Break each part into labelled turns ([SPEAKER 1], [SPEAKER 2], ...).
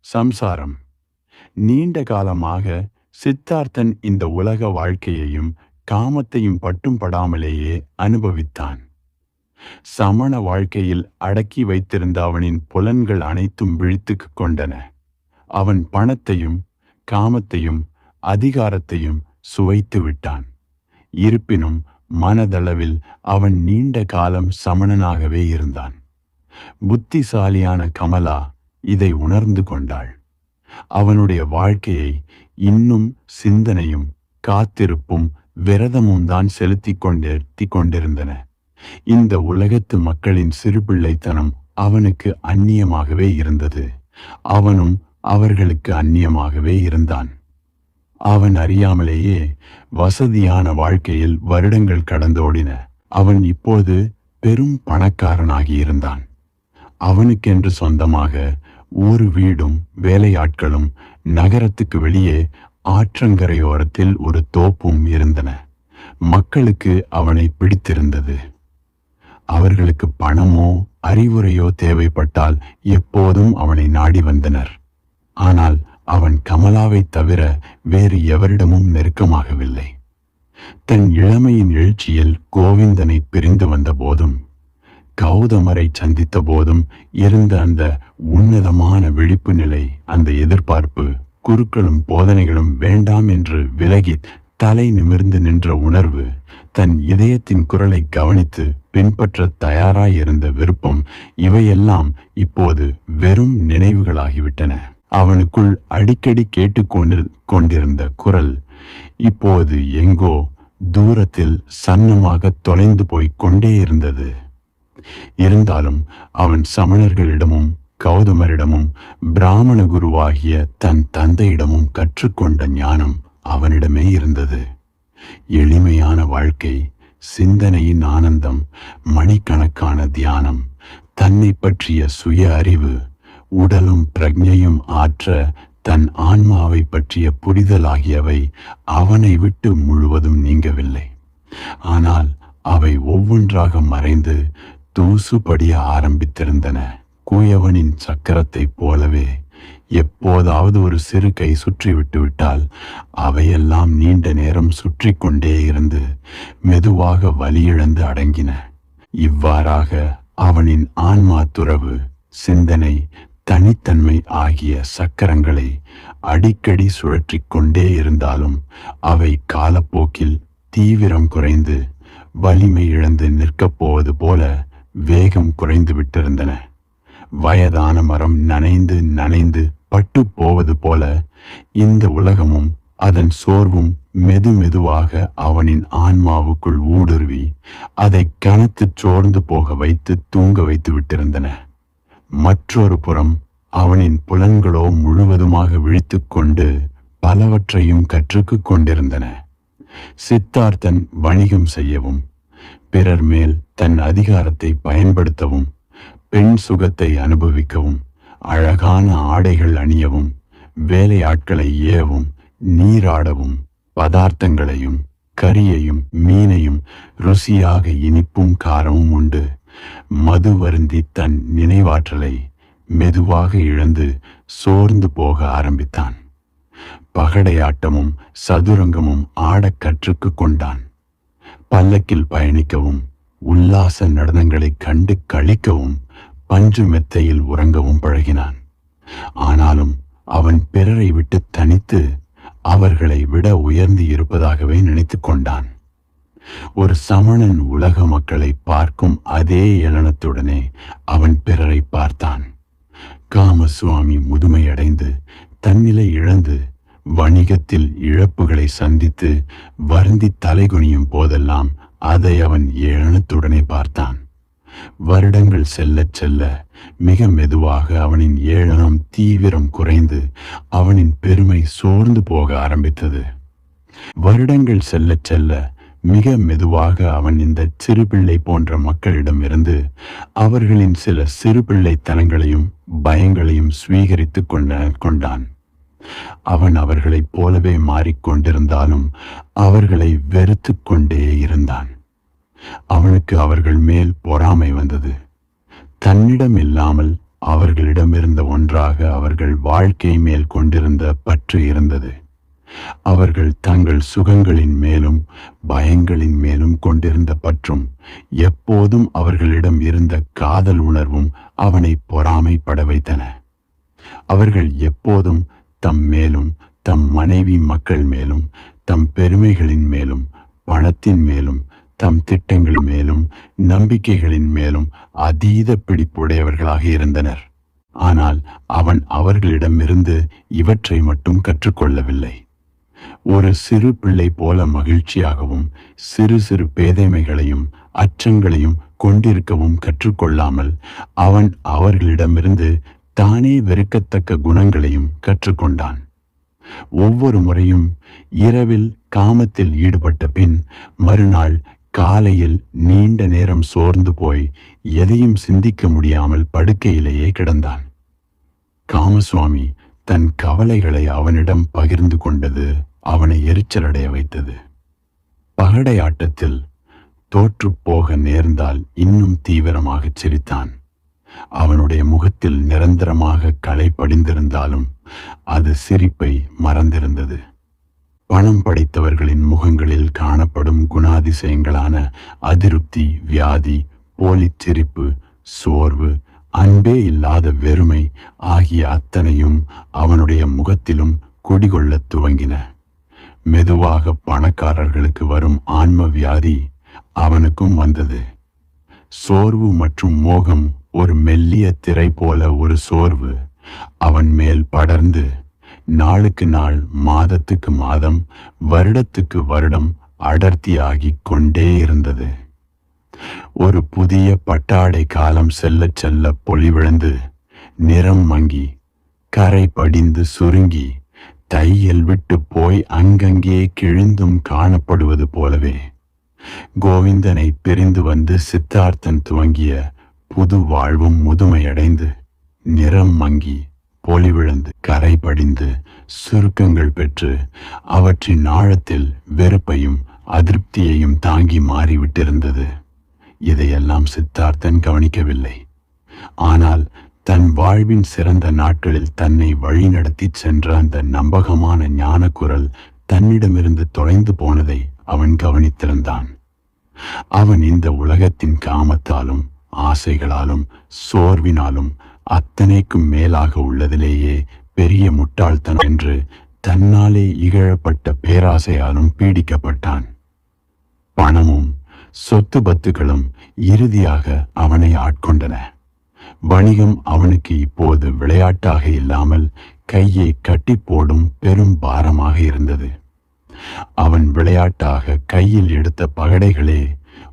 [SPEAKER 1] சம்சாரம். நீண்ட காலமாக சித்தார்த்தன் இந்த உலக வாழ்க்கையையும் காமத்தையும் பட்டும் படாமலேயே அனுபவித்தான். சமண வாழ்க்கையில் அடக்கி வைத்திருந்த அவனின் புலன்கள் அனைத்தும் விழித்துக் கொண்டன. அவன் பணத்தையும் காமத்தையும் அதிகாரத்தையும் சுவைத்து விட்டான். இருப்பினும் மனதளவில் அவன் நீண்ட காலம் சமணனாகவே இருந்தான். புத்திசாலியான கமலா இதை உணர்ந்து கொண்டாள். அவனுடைய வாழ்க்கையை இன்னும் சிந்தனையும் காத்திருப்பும் விரதமும் தான் செலுத்திக் கொண்டிருத்தி கொண்டிருந்தன. இந்த உலகத்து மக்களின் சிறுபிள்ளைத்தனம் அவனுக்கு அந்நியமாகவே இருந்தது. அவனும் அவர்களுக்கு அந்நியமாகவே இருந்தான். அவன் அறியாமலேயே வசதியான வாழ்க்கையில் வருடங்கள் கடந்தோடின. அவன் இப்போது பெரும் பணக்காரனாகி இருந்தான். அவனுக்கென்று சொந்தமாக ஒரு வீடும் வேலையாட்களும் நகரத்துக்கு வெளியே ஆற்றங்கரையோரத்தில் ஒரு தோப்பும் இருந்தன. மக்களுக்கு அவனை பிடித்திருந்தது. அவர்களுக்கு பணமோ அறிவுரையோ தேவைப்பட்டால் எப்போதும் அவனை நாடி வந்தனர். ஆனால் அவன் கமலாவை தவிர வேறு எவரிடமும் நெருக்கமாகவில்லை. தன் இளமையின் எழுச்சியில் கோவிந்தனை பிரிந்து வந்த போதும் கௌதமரை சந்தித்த போதும் இருந்த அந்த உன்னதமான விழிப்பு நிலை அந்த எதிர்பார்ப்பு குருக்களும் போதனைகளும் வேண்டாம் என்று விலகி தலை நிமிர்ந்து நின்ற உணர்வு தன் இதயத்தின் குரலை கவனித்து பின்பற்ற தயாராயிருந்த விருப்பம் இவையெல்லாம் இப்போது வெறும் நினைவுகளாகிவிட்டன. அவனுக்குள் அடிக்கடி கேட்டுக்கொண்டு கொண்டிருந்த குரல் இப்போது எங்கோ தூரத்தில் சன்னமாக தொலைந்து போய் கொண்டே இருந்தது. இருந்தாலும் அவன் சமணர்களிடமும் கௌதமரிடமும் பிராமண குருவாகிய தன் தந்தையிடமும் கற்றுக்கொண்ட ஞானம் அவனிடமே இருந்தது. எளிமையான வாழ்க்கை சிந்தனையின் ஆனந்தம் மணிக்கணக்கான தியானம் தன்னை பற்றிய சுய அறிவு உடலும் பிரஜையும் ஆற்ற தன் ஆன்மாவை பற்றிய புரிதல் ஆகியவை அவனை விட்டு முழுவதும் நீங்கவில்லை. ஆனால் அவை ஒவ்வொன்றாக மறைந்து தூசுபடிய ஆரம்பித்திருந்தன. கூயவனின் சக்கரத்தைப் போலவே எப்போதாவது ஒரு சிறு கை சுற்றி விட்டுவிட்டால் அவையெல்லாம் நீண்ட நேரம் சுற்றி கொண்டே இருந்து மெதுவாக வலியிழந்து அடங்கின. இவ்வாறாக அவனின் ஆன்மா துறவு சிந்தனை தனித்தன்மை ஆகிய சக்கரங்களை அடிக்கடி சுழற்றிக் கொண்டே இருந்தாலும் அவை காலப்போக்கில் தீவிரம் குறைந்து வலிமை இழந்து நிற்கப் போவது போல வேகம் குறைந்து விட்டிருந்தன. வயதான மரம் நனைந்து நனைந்து பட்டு போவது போல இந்த உலகமும் அதன் சோர்வும் மெது மெதுவாக அவனின் ஆன்மாவுக்குள் ஊடுருவி அதை கனத்து சோர்ந்து போக வைத்து தூங்க வைத்து விட்டிருந்தன. மற்றொரு புறம் அவனின் புலன்களோ முழுவதுமாக விழித்து கொண்டு பலவற்றையும் கற்றுக்கு கொண்டிருந்தன. சித்தார்த்தன் வணிகம் செய்யவும் பிறர் மேல் தன் அதிகாரத்தை பயன்படுத்தவும் பெண் சுகத்தை அனுபவிக்கவும் அழகான ஆடைகள் அணியவும் வேலையாட்களை ஏவும் நீராடவும் பதார்த்தங்களையும் கரியையும் மீனையும் ருசியாக இனிப்பும் காரமும் உண்டு. மது வருந்தி தன் நினைவாற்றலை மெதுவாக இழந்து சோர்ந்து போக ஆரம்பித்தான். பகடையாட்டமும் சதுரங்கமும் ஆடக் கற்றுக்கு கொண்டான். பல்லக்கில் பயணிக்கவும் உல்லாச நடனங்களை கண்டு கழிக்கவும் பஞ்சு மெத்தையில் உறங்கவும் பழகினான். ஆனாலும் அவன் பிறரை விட்டு தனித்து அவர்களை விட உயர்ந்து இருப்பதாகவே நினைத்து கொண்டான். ஒரு சமணன் உலக மக்களை பார்க்கும் அதே ஏளனத்துடனே அவன் பிறரை பார்த்தான். காமசுவாமி முதுமையடைந்து தன்னிலை இழந்து வணிகத்தில் இழப்புகளை சந்தித்து வருந்தி தலைகுனியும் போதெல்லாம் அதை அவன் ஏளனத்துடனே பார்த்தான். வருடங்கள் செல்லச் செல்ல மிக மெதுவாக அவனின் ஏளனம் தீவிரம் குறைந்து அவனின் பெருமை சோர்ந்து போக ஆரம்பித்தது. வருடங்கள் செல்லச் செல்ல மிக மெதுவாக அவன் இந்த சிறுபிள்ளை போன்ற மக்களிடம் இருந்து அவர்களின் சில சிறுபிள்ளைத்தனங்களையும் பயங்களையும் சுவீகரித்துக் கொண்ட கொண்டான். அவன் அவர்களைப் போலவே மாறிக்கொண்டிருந்தாலும் அவர்களை வெறுத்து கொண்டே இருந்தான். அவனுக்கு அவர்கள் மேல் பொறாமை வந்தது. தன்னிடம் இல்லாமல் அவர்களிடமிருந்த ஒன்றாக அவர்கள் வாழ்க்கை மேல் கொண்டிருந்த பற்று இருந்தது. அவர்கள் தங்கள் சுகங்களின் மேலும் பயங்களின் மேலும் கொண்டிருந்த பற்றும் எப்போதும் அவர்களிடம் இருந்த காதல் உணர்வும் அவனை பொறாமைப்பட வைத்தன. அவர்கள் எப்போதும் தம் மேலும் தம் மனைவி மக்கள் மேலும் தம் பெருமைகளின் மேலும் பணத்தின் மேலும் தம் திட்டங்கள் மேலும் நம்பிக்கைகளின் மேலும் அதீத பிடிப்புடையவர்களாக இருந்தனர். ஆனால் அவன் அவர்களிடமிருந்து இவற்றை மட்டும் கற்றுக்கொள்ளவில்லை. ஒரு சிறு பிள்ளை போல மகிழ்ச்சியாகவும் சிறு சிறு பேதைமைகளையும் அச்சங்களையும் கொண்டிருக்கவும் கற்றுக்கொள்ளாமல் அவன் அவர்களிடமிருந்து தானே வெறுக்கத்தக்க குணங்களையும் கற்றுக்கொண்டான். ஒவ்வொரு முறையும் இரவில் காமத்தில் ஈடுபட்ட பின் மறுநாள் காலையில் நீண்ட நேரம் சோர்ந்து போய் எதையும் சிந்திக்க முடியாமல் படுக்கையிலேயே கிடந்தான். காமசுவாமி தன் கவலைகளை அவனிடம் பகிர்ந்து கொண்டது அவனை எரிச்சலடைய வைத்தது. பகடை ஆட்டத்தில் தோற்றுப்போக நேர்ந்தால் இன்னும் தீவிரமாகச் சிரித்தான். அவனுடைய முகத்தில் நிரந்தரமாக களை படிந்திருந்தாலும் அது சிரிப்பை மறந்திருந்தது. பணம் படைத்தவர்களின் முகங்களில் காணப்படும் குணாதிசயங்களான அதிருப்தி வியாதி போலிச் சிரிப்பு சோர்வு அன்பே இல்லாத வெறுமை ஆகிய அத்தனையும் அவனுடைய முகத்திலும் குடிகொள்ளத் துவங்கின. மெதுவாக பணக்காரர்களுக்கு வரும் ஆன்ம வியாதி அவனுக்கும் வந்தது. சோர்வு மற்றும் மோகம் ஒரு மெல்லிய திரை போல ஒரு சோர்வு. அவன் மேல் படர்ந்து நாளுக்கு நாள் மாதத்துக்கு மாதம் வருடத்துக்கு வருடம் அடர்த்தியாகி கொண்டே இருந்தது. ஒரு புதிய பட்டாடை காலம் செல்ல செல்ல பொலிவிழந்து நிறம் மங்கி கரை படிந்து சுருங்கி தையல் விட்டு போய் அங்கங்கே கிழிந்தும் காணப்படுவது போலவே. கோவிந்தனை பிரிந்து வந்து சித்தார்த்தன் துவங்கிய புது வாழ்வும் முதுமையடைந்து நிறம் மங்கி பொலிவிழந்து கரை படிந்து சுருக்கங்கள் பெற்று அவற்றின் ஆழத்தில் வெறுப்பையும் அதிருப்தியையும் தாங்கி மாறிவிட்டிருந்தது. இதையெல்லாம் சித்தார்த்தன் கவனிக்கவில்லை. ஆனால் தன் வாழ்வின் சிறந்த நாட்களில் தன்னை வழிநடத்தி சென்ற அந்த நம்பகமான ஞான குரல் தன்னிடமிருந்து தொலைந்து போனதை அவன் கவனித்திருந்தான். அவன் இந்த உலகத்தின் காமத்தாலும் ஆசைகளாலும் சோர்வினாலும் அத்தனைக்கும் மேலாக உள்ளதிலேயே பெரிய முட்டாள்தனம் என்று தன்னாலே இகழப்பட்ட பேராசையாலும் பீடிக்கப்பட்டான். பணமும் சொத்து பத்துகளும் இறுதியாக அவனை ஆட்கொண்டன. வணிகம் அவனுக்கு இப்போது விளையாட்டாக இல்லாமல் கையை கட்டி போடும் பெரும் பாரமாக இருந்தது. அவன் விளையாட்டாக கையில் எடுத்த பகடைகளே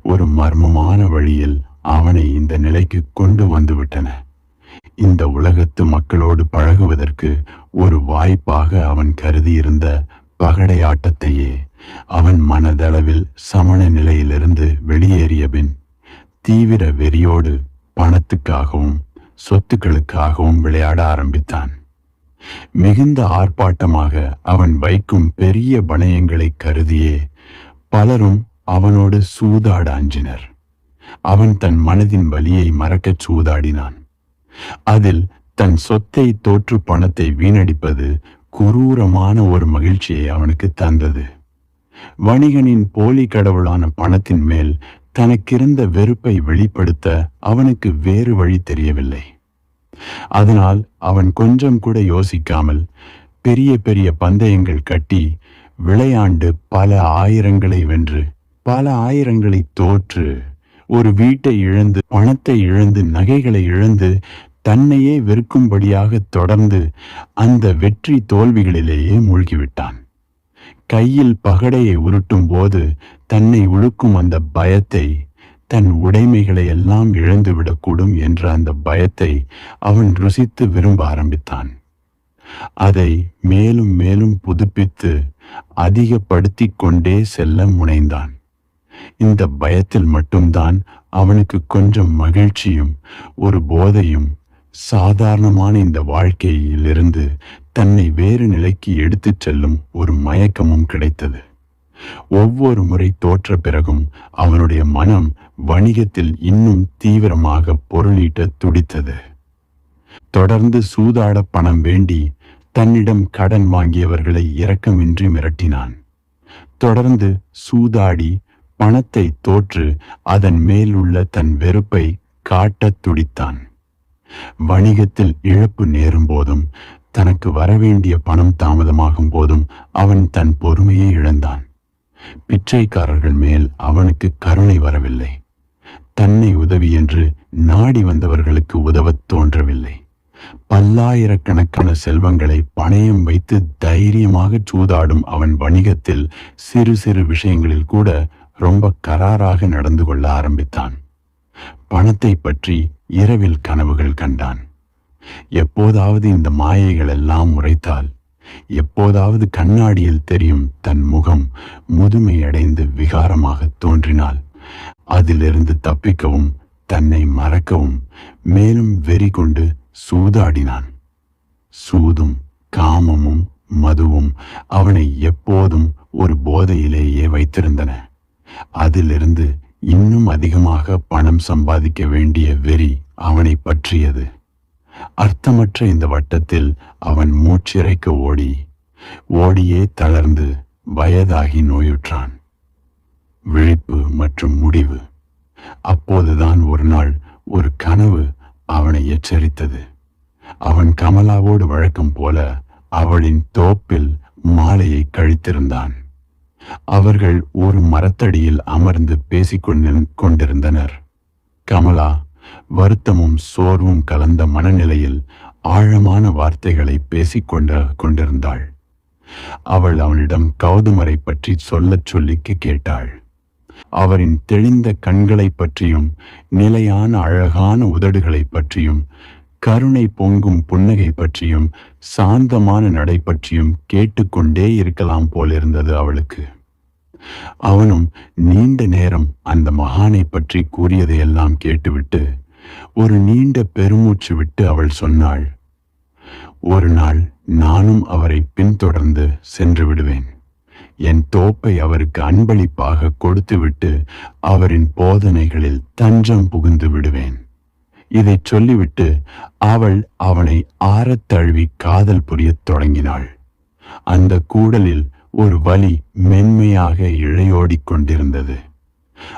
[SPEAKER 1] ஒரு மர்மமான வழியில் அவனை இந்த நிலைக்கு கொண்டு வந்துவிட்டன. இந்த உலகத்து மக்களோடு பழகுவதற்கு ஒரு வாய்ப்பாக அவன் கருதியிருந்த பகடை ஆட்டத்தையே அவன் மனதளவில் சமண நிலையிலிருந்து வெளியேறிய பின் தீவிர வெறியோடு பணத்துக்காகவும் சொத்துக்களுக்காகவும் விளையாட ஆரம்பித்தான். மிகுந்த ஆர்ப்பாட்டமாக அவன் வைக்கும் பெரிய பணயங்களை கருதியே பலரும் அவனோடு சூதாட அஞ்சினர் அவன் தன் மனதின் வலியை மறக்கச் சூதாடினான். அதில் தன் சொத்தை தோற்று பணத்தை வீணடிப்பது குரூரமான ஒரு மகிழ்ச்சியை அவனுக்கு தந்தது. வணிகனின் போலி கடவுளான பணத்தின் மேல் தனக்கிருந்த வெறுப்பை வெளிப்படுத்த அவனுக்கு வேறு வழி தெரியவில்லை. அதனால் அவன் கொஞ்சம் கூட யோசிக்காமல் பெரிய பெரிய பந்தயங்கள் கட்டி விளையாண்டு பல ஆயிரங்களை வென்று பல ஆயிரங்களை தோற்று ஒரு வீட்டை இழந்து பணத்தை இழந்து நகைகளை இழந்து தன்னையே வெறுக்கும்படியாக தொடர்ந்து அந்த வெற்றி தோல்விகளிலேயே மூழ்கிவிட்டான். கையில் பகடையை உருட்டும் போது தன்னை உழுக்கும் அந்த பயத்தை தன் உடைமைகளை எல்லாம் இழந்துவிடக்கூடும் என்ற அந்த பயத்தை அவன் ருசித்து விரும்ப ஆரம்பித்தான். அதை மேலும் மேலும் புதுப்பித்து அதிகப்படுத்திக் கொண்டே செல்ல முனைந்தான். இந்த பயத்தில் மட்டும்தான் அவனுக்கு கொஞ்சம் மகிழ்ச்சியும் ஒரு போதையும் சாதாரணமான இந்த வாழ்க்கையிலிருந்து தன்னை வேறு நிலைக்கு எடுத்துச் செல்லும் ஒரு மயக்கமும் கிடைத்தது. ஒவ்வொரு முறை தோற்ற பிறகும் அவனுடைய மனம் வணிகத்தில் இன்னும் தீவிரமாக பொருளீட்ட துடித்தது. தொடர்ந்து சூதாட பணம் வேண்டி தன்னிடம் கடன் வாங்கியவர்களை இரக்கமின்றி மிரட்டினான். தொடர்ந்து சூதாடி பணத்தை தோற்று அதன் மேலுள்ள தன் வெறுப்பை காட்டத் துடித்தான். வணிகத்தில் இழப்பு நேரும் போதும் தனக்கு வரவேண்டிய பணம் தாமதமாகும் போதும் அவன் தன் பொறுமையை இழந்தான். பிச்சைக்காரர்கள் மேல் அவனுக்கு கருணை வரவில்லை. தன்னை உதவி என்று நாடி வந்தவர்களுக்கு உதவத் தோன்றவில்லை. பல்லாயிரக்கணக்கான செல்வங்களை பணயம் வைத்து தைரியமாக சூதாடும் அவன் வணிகத்தில் சிறு சிறு விஷயங்களில் கூட ரொம்ப கராராக நடந்து கொள்ள ஆரம்பித்தான். பணத்தை பற்றி இரவில் கனவுகள் கண்டான். எப்போதாவது இந்த மாயைகள் எல்லாம் உரைத்தால் எப்போதாவது கண்ணாடியில் தெரியும் தன் முகம் முதுமையடைந்து விகாரமாக தோன்றினால் அதிலிருந்து தப்பிக்கவும் தன்னை மறக்கவும் மேலும் வெறி கொண்டு சூதாடினான். சூதும் காமமும் மதுவும் அவனை எப்போதும் ஒரு போதையிலேயே வைத்திருந்தன. அதிலிருந்து இன்னும் அதிகமாக பணம் சம்பாதிக்க வேண்டிய வெறி அவனை பற்றியது. அர்த்தமற்ற இந்த வட்டத்தில் அவன் மூச்சிறைக்க ஓடி ஓடியே தளர்ந்து வயதாகி நோயுற்றான். விழிப்பு மற்றும் முடிவு. அப்போதுதான் ஒரு நாள் ஒரு கனவு அவனை எச்சரித்தது. அவன் கமலாவோடு வழக்கம் போல அவளின் தோப்பில் மாலையை கழித்திருந்தான். அவர்கள் ஒரு மரத்தடியில் அமர்ந்து பேசிக் கொண்டிருந்தனர். கமலா வருத்தமும் சோர்வும் கலந்த மனநிலையில் ஆழமான வார்த்தைகளை பேசிக் கொண்ட கொண்டிருந்தாள். அவள் அவனிடம் கௌதமரை பற்றி சொல்லச் சொல்லிக்கு கேட்டாள். அவரின் தெளிந்த கண்களை பற்றியும் நிலையான அழகான உதடுகளை பற்றியும் கருணை பொங்கும் புன்னகை பற்றியும் சாந்தமான நடை பற்றியும் கேட்டுக்கொண்டே இருக்கலாம் போலிருந்தது அவளுக்கு. அவனும் நீண்ட நேரம் அந்த மகானை பற்றி கூறியதையெல்லாம் கேட்டுவிட்டு ஒரு நீண்ட பெருமூச்சு விட்டு அவள் சொன்னாள் ஒரு நாள் நானும் அவரை பின்தொடர்ந்து சென்று விடுவேன். என் தோப்பை அவருக்கு அன்பளிப்பாக கொடுத்துவிட்டு அவரின் போதனைகளில் தஞ்சம் புகுந்து விடுவேன். இதை சொல்லிவிட்டு அவள் அவனை ஆறத் தழுவி காதல் புரியத் தொடங்கினாள். அந்த கூடலில் ஒரு வலி மென்மையாக இழையோடிக் கொண்டிருந்தது.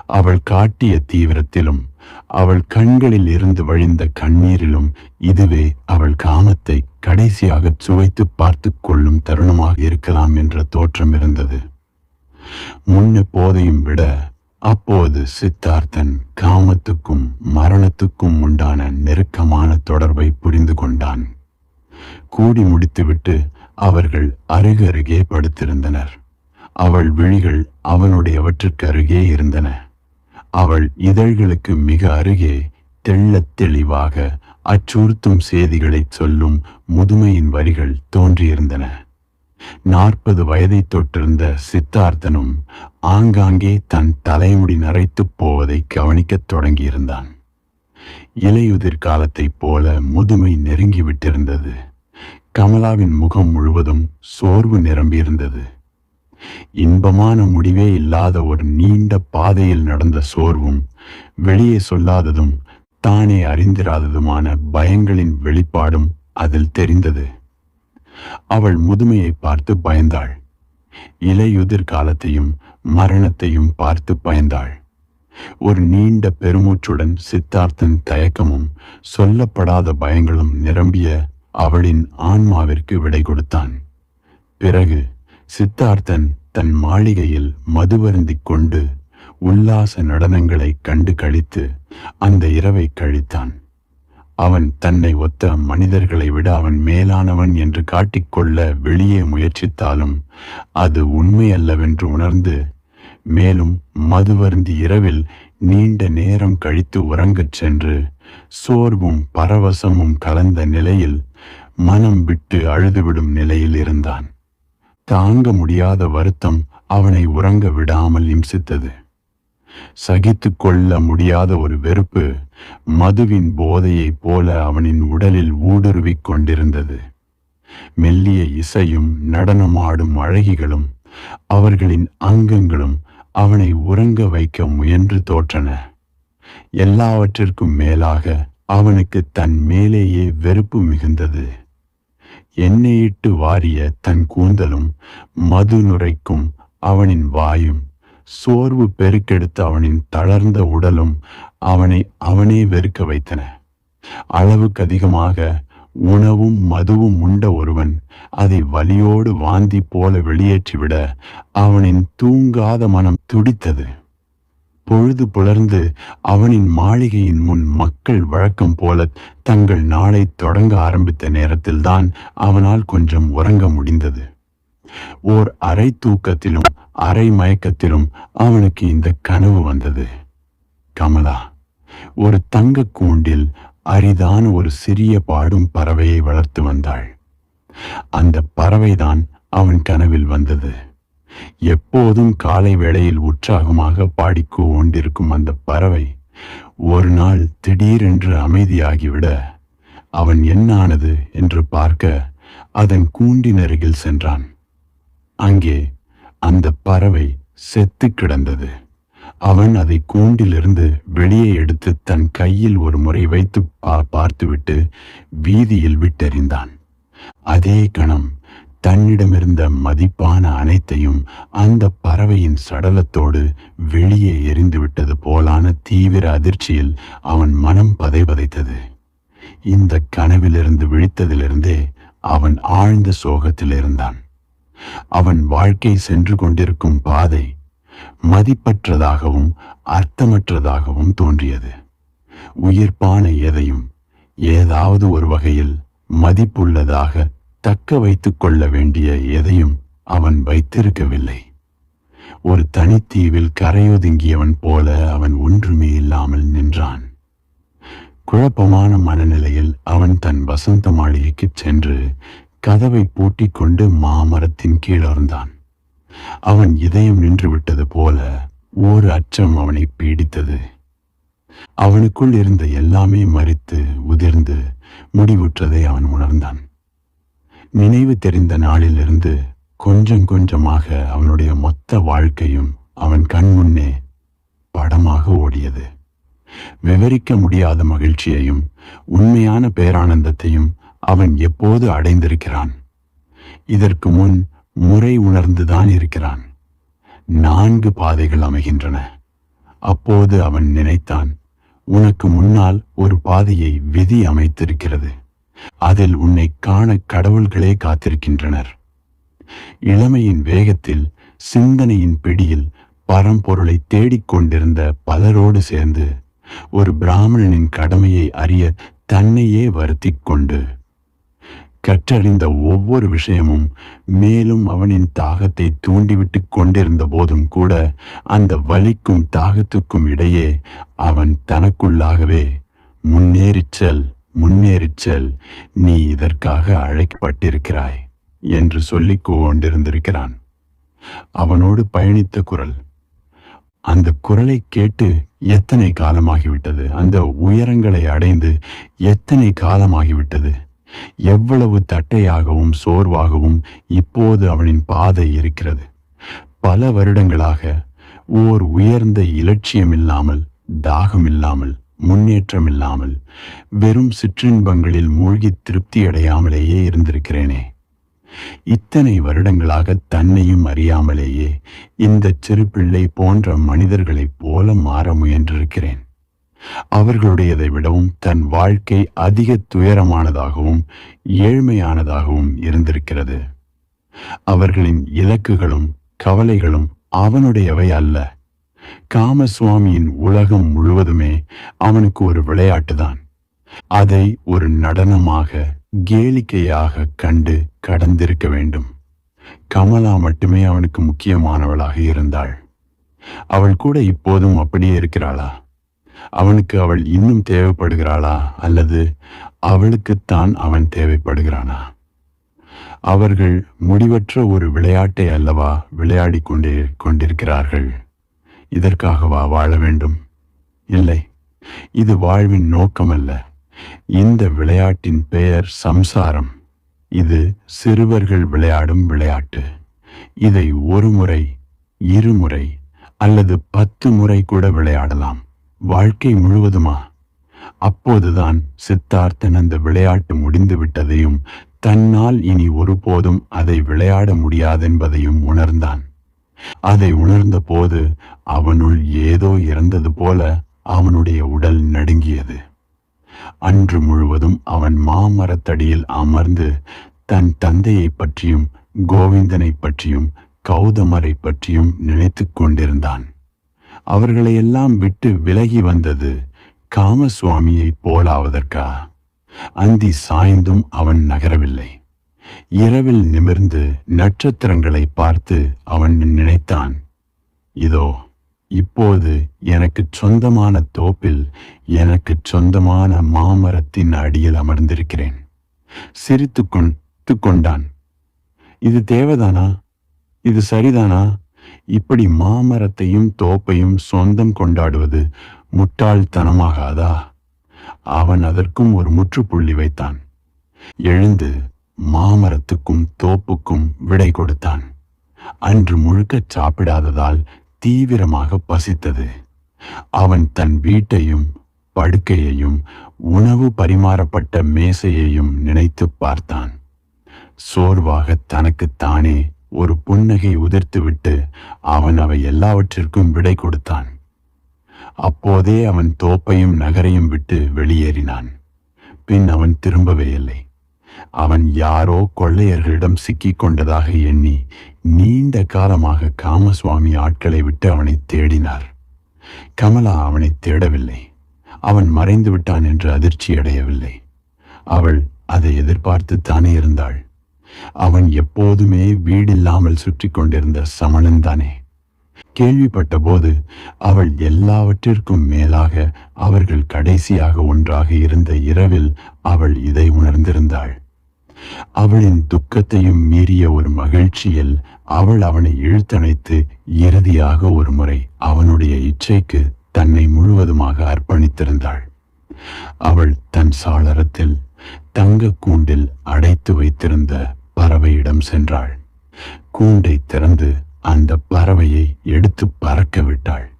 [SPEAKER 1] அவள் காட்டிய தீவிரத்திலும் அவள் கண்களில் இருந்து வழிந்த கண்ணீரிலும் இதுவே அவள் காமத்தை கடைசியாக சுவைத்து பார்த்து கொள்ளும் தருணமாக இருக்கலாம் என்ற தோற்றம் இருந்தது. முன்ன போதையும் விட அப்போது சித்தார்த்தன் காமத்துக்கும் மரணத்துக்கும் உண்டான நெருக்கமான தொடர்பை புரிந்து கொண்டான். கூடி முடித்துவிட்டு அவர்கள் அருகருகே படுத்திருந்தனர். அவள் விழிகள் அவனுடையவற்றுக்கு அருகே இருந்தன. அவள் இதழ்களுக்கு மிக அருகே தெள்ளத் தெளிவாக அச்சுறுத்தும் செய்திகளைச் சொல்லும் முதுமையின் வரிகள் தோன்றியிருந்தன. நாற்பது வயதை தொட்டிருந்த சித்தார்த்தனும் ஆங்காங்கே தன் தலைமுடி நரைத்துப் போவதை கவனிக்கத் தொடங்கியிருந்தான். இலையுதிர் காலத்தைப் போல முதுமை நெருங்கிவிட்டிருந்தது கமலாவின் முகம் முழுவதும் சோர்வு நிரம்பியிருந்தது. இன்பமான முடிவே இல்லாத ஒரு நீண்ட பாதையில் நடந்த சோர்வும் வெளியே சொல்லாததும் தானே அறிந்திராததுமான பயங்களின் வெளிப்பாடும் அதில் தெரிந்தது. அவள் முதுமையை பார்த்து பயந்தாள். இலையுதிர் காலத்தையும் மரணத்தையும் பார்த்து பயந்தாள். ஒரு நீண்ட பெருமூச்சுடன் சித்தார்த்தன் தயக்கமும் சொல்லப்படாத பயங்களும் நிரம்பிய அவளின் ஆன்மாவிற்கு விடை கொடுத்தான். பிறகு சித்தார்த்தன் தன் மாளிகையில் மதுவருந்திக் கொண்டு உல்லாச நடனங்களை கண்டு கழித்து அந்த இரவை கழித்தான். அவன் தன்னை ஒத்த மனிதர்களை விட அவன் மேலானவன் என்று காட்டிக்கொள்ள வெளியே முயற்சித்தாலும் அது உண்மையல்லவென்று உணர்ந்து மேலும் மதுவருந்தி இரவில் நீண்ட நேரம் கழித்து உறங்கச் சென்று சோர்வும் பரவசமும் கலந்த நிலையில் மனம் விட்டு அழுதுவிடும் நிலையில் இருந்தான். தாங்க முடியாத வருத்தம் அவனை உறங்க விடாமல் இம்சித்தது. சகித்து கொள்ள முடியாத ஒரு வெறுப்பு மதுவின் போதையைப் போல அவனின் உடலில் ஊடுருவிக் கொண்டிருந்தது. மெல்லிய இசையும் நடனமாடும் அழகிகளும் அவர்களின் அங்கங்களும் அவனை உறங்க வைக்க முயன்று தோற்றன. எல்லாவற்றிற்கும் மேலாக அவனுக்கு தன் மேலேயே வெறுப்பு மிகுந்தது. எண்ணெயிட்டு வாரிய தன் கூந்தலும் மது நுரைக்கும் அவனின் வாயும் சோர்வு பெருக்கெடுத்த அவனின் தளர்ந்த உடலும் அவனை அவனே வெறுக்க வைத்தன. அளவுக்கு அதிகமாக உணவும் மதுவும் உண்ட ஒருவன் அதை வலியோடு வாந்தி போல வெளியேற்றிவிட அவனின் தூங்காத மனம் துடித்தது. பொழுது புலர்ந்து அவனின் மாளிகையின் முன் மக்கள் வழக்கம் போல தங்கள் நாளை தொடங்க ஆரம்பித்த நேரத்தில்தான் அவனால் கொஞ்சம் உறங்க முடிந்தது. ஓர் அரை தூக்கத்திலும் அரை மயக்கத்திலும் அவனுக்கு இந்த கனவு வந்தது. கமலா ஒரு தங்க கூண்டில் அரிதான ஒரு சிறிய பாடும் பறவையை வளர்த்து வந்தாள். அந்த பறவைதான் அவன் கனவில் வந்தது. எப்போதும் காலை வேளையில் உற்சாகமாக பாடிக்கோ கொண்டிருக்கும் அந்த பறவை ஒரு நாள் திடீரென்று அமைதியாகிவிட அவன் என்னானது? என்று பார்க்க அதன் கூண்டின் அருகில் சென்றான். அங்கே அந்த பறவை செத்து கிடந்தது. அவன் அதை கூண்டிலிருந்து வெளியே எடுத்து தன் கையில் ஒரு முறை வைத்து பார்த்துவிட்டு வீதியில் விட்டெறிந்தான். அதே கணம் தன்னிடமிருந்த மதிப்பான அனைத்தையும் அந்த பறவையின் சடலத்தோடு வெளியே எரிந்துவிட்டது போலான தீவிர அதிர்ச்சியில் அவன் மனம் பதைபதைத்தது. இந்த கனவிலிருந்து விழித்ததிலிருந்தே அவன் ஆழ்ந்த சோகத்தில் இருந்தான் அவன் வாழ்க்கை சென்று கொண்டிருக்கும் பாதை மதிப்பற்றதாகவும் அர்த்தமற்றதாகவும் தோன்றியது. உயிர்ப்பான எதையும் ஏதாவது ஒரு வகையில் மதிப்புள்ளதாக தக்க வைத்து கொள்ள வேண்டிய எதையும் அவன் வைத்திருக்கவில்லை. ஒரு தனித்தீவில் கரையொதுங்கியவன் போல அவன் ஒன்றுமே இல்லாமல் நின்றான். குழப்பமான மனநிலையில் அவன் தன் வசந்த மாளிகைக்கு சென்று கதவை பூட்டிக்கொண்டு கொண்டு மாமரத்தின் கீழர்ந்தான் அவன் இதயம் நின்று விட்டது போல ஓர் அச்சம் அவனை பீடித்தது. அவனுக்குள் இருந்த எல்லாமே மறித்து உதிர்ந்து முடிவுற்றதை அவன் உணர்ந்தான். நினைவு தெரிந்த நாளிலிருந்து கொஞ்சம் கொஞ்சமாக அவனுடைய மொத்த வாழ்க்கையும் அவன் கண் முன்னே படமாக ஓடியது. விவரிக்க முடியாத மகிழ்ச்சியையும் உண்மையான பேரானந்தத்தையும் அவன் எப்போது அடைந்திருக்கிறான்? இதற்கு முன் முறை உணர்ந்துதான் இருக்கிறான். நான்கு பாதைகள் அமைகின்றன. அப்போது அவன் நினைத்தான் உனக்கு முன்னால் ஒரு பாதையை விதி அமைத்திருக்கிறது. அதில் உன்னை காண கடவுள்களே காத்திருக்கின்றனர். இளமையின் வேகத்தில் சிந்தனையின் பிடியில் பரம்பொருளை தேடிக்கொண்டிருந்த பலரோடு சேர்ந்து ஒரு பிராமணனின் கடமையை அறிய தன்னையே வருத்திக் கொண்டு கற்றறிந்த ஒவ்வொரு விஷயமும் மேலும் அவனின் தாகத்தை தூண்டிவிட்டு கொண்டிருந்த போதும் கூட அந்த வலிக்கும் தாகத்துக்கும் இடையே அவன் தனக்குள்ளாகவே முன்னேறிச்சல் முன்னேறிச்சல் நீ இதற்காக அழைக்கப்பட்டிருக்கிறாய் என்று சொல்லிக் கொண்டிருந்திருக்கிறான். அவனோடு பயணித்த குரல். அந்த குரலை கேட்டு எத்தனை காலமாகிவிட்டது? அந்த உயரங்களை அடைந்து எத்தனை காலமாகிவிட்டது? எவ்வளவு தட்டையாகவும் சோர்வாகவும் இப்போது அவனின் பாதை இருக்கிறது. பல வருடங்களாக ஓர் உயர்ந்த இலட்சியம் இல்லாமல் தாகம் இல்லாமல் முன்னேற்றம் இல்லாமல் வெறும் சிற்றின்பங்களில் மூழ்கி திருப்தி அடையாமலேயே இருந்திருக்கிறேனே. இத்தனை வருடங்களாக தன்னையும் அறியாமலேயே இந்த சிறு பிள்ளை போன்ற மனிதர்களைப் போல மாற முயன்றிருக்கிறேன். அவர்களுடையதை விடவும் தன் வாழ்க்கை அதிக துயரமானதாகவும் ஏழ்மையானதாகவும் இருந்திருக்கிறது. அவர்களின் இலக்குகளும் கவலைகளும் அவனுடையவை அல்ல. காமசுவாமியின் உலகம் முழுவதுமே அவனுக்கு ஒரு விளையாட்டுதான். அதை ஒரு நடனமாக கேளிக்கையாக கண்டு கடந்திருக்க வேண்டும். கமலா மட்டுமே அவனுக்கு முக்கியமானவளாக இருந்தாள். அவள் கூட இப்போதும் அப்படியே இருக்கிறாளா? அவனுக்கு அவள் இன்னும் தேவைப்படுகிறாளா? அல்லது அவளுக்குத்தான் அவன் தேவைப்படுகிறானா? அவர்கள் முடிவற்ற ஒரு விளையாட்டை அல்லவா விளையாடி கொண்டே கொண்டிருக்கிறார்கள். இதற்காகவா வாழ வேண்டும்? இல்லை. இது வாழ்வின் நோக்கமல்ல. இந்த விளையாட்டின் பெயர் சம்சாரம். இது சிறுவர்கள் விளையாடும் விளையாட்டு. இதை ஒரு முறை இருமுறை அல்லது பத்து முறை கூட விளையாடலாம். வாழ்க்கை முழுவதுமா? அப்போதுதான் சித்தார்த்தன் அந்த விளையாட்டு முடிந்து விட்டதையும் தன்னால் இனி ஒருபோதும் அதை விளையாட முடியாதென்பதையும் உணர்ந்தான். அதை உணர்ந்த போது அவனுள் ஏதோ இறந்தது போல அவனுடைய உடல் நடுங்கியது. அன்று முழுவதும் அவன் மாமரத்தடியில் அமர்ந்து தன் தந்தையை பற்றியும் கோவிந்தனை பற்றியும் கௌதமரை பற்றியும் நினைத்து கொண்டிருந்தான். அவர்களையெல்லாம் விட்டு விலகி வந்தது காமசுவாமியைப் போலாவதற்கா? அந்தி சாய்ந்தும் அவன் நகரவில்லை. இரவில் நிமிர்ந்து நட்சத்திரங்களை பார்த்து அவன் நினைத்தான் இதோ இப்போது எனக்கு சொந்தமான தோப்பில் எனக்கு சொந்தமான மாமரத்தின் அடியில் அமர்ந்திருக்கிறேன். சிரித்து கொண்டு கொண்டான் இது தேவைதானா? இது சரிதானா? இப்படி மாமரத்தையும் தோப்பையும் சொந்தம் கொண்டாடுவது முட்டாள்தனமாகாதா? அவன் அதற்கும் ஒரு முற்றுப்புள்ளி வைத்தான். எழுந்து மாமரத்துக்கும் தோப்புக்கும் விடை கொடுத்தான். அன்று முழுக்க சாப்பிடாததால் தீவிரமாக பசித்தது. அவன் தன் வீட்டையும் படுக்கையையும் உணவு பரிமாறப்பட்ட மேசையையும் நினைத்து பார்த்தான். சோர்வாக தனக்குத்தானே ஒரு புன்னகை உதிர்த்துவிட்டு அவன் அவை எல்லாவற்றிற்கும் விடை கொடுத்தான். அப்போதே அவன் தோப்பையும் நகரையும் விட்டு வெளியேறினான். பின் அவன் திரும்பவே இல்லை. அவன் யாரோ கொள்ளையர்களிடம் சிக்கிக் கொண்டதாக எண்ணி நீண்ட காலமாக காமசுவாமி ஆட்களை விட்டு அவனை தேடினார். கமலா அவனை தேடவில்லை. அவன் மறைந்து விட்டான் என்று அதிர்ச்சி அடையவில்லை அவள் அதை எதிர்பார்த்து தானே இருந்தாள். அவன் எப்போதுமே வீடில்லாமல் சுற்றி கொண்டிருந்த சமணன் தானே. கேள்விப்பட்ட போது அவள் எல்லாவற்றிற்கும் மேலாக அவர்கள் கடைசியாக ஒன்றாக இருந்த இரவில் அவள் இதை உணர்ந்திருந்தாள். அவளின் துக்கத்தையும் மீறிய ஒரு மகிழ்ச்சியில் அவள் அவனை இழுத்தணைத்து இறுதியாக ஒரு முறை அவனுடைய இச்சைக்கு தன்னை முழுவதுமாக அர்ப்பணித்திருந்தாள். அவள் தன் சாளரத்தில் தங்க கூண்டில் அடைத்து வைத்திருந்த பறவையிடம் சென்றாள். கூண்டை திறந்து அந்த பறவையை எடுத்து பறக்க விட்டாள்.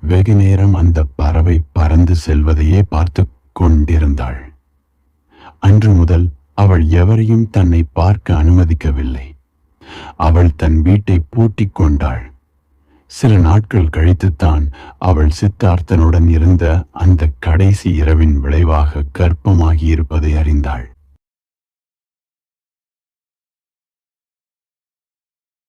[SPEAKER 1] வெகு நேரம் அந்த பறவை பறந்து செல்வதையே பார்த்து கொண்டிருந்தாள். அன்று முதல் அவள் எவரையும் தன்னை பார்க்க அனுமதிக்கவில்லை. அவள் தன் வீட்டை பூட்டிக் கொண்டாள். சில நாட்கள் கழித்துத்தான் அவள் சித்தார்த்தனுடன் இருந்த அந்த கடைசி இரவின் விளைவாக கர்ப்பமாகியிருப்பதை அறிந்தாள்.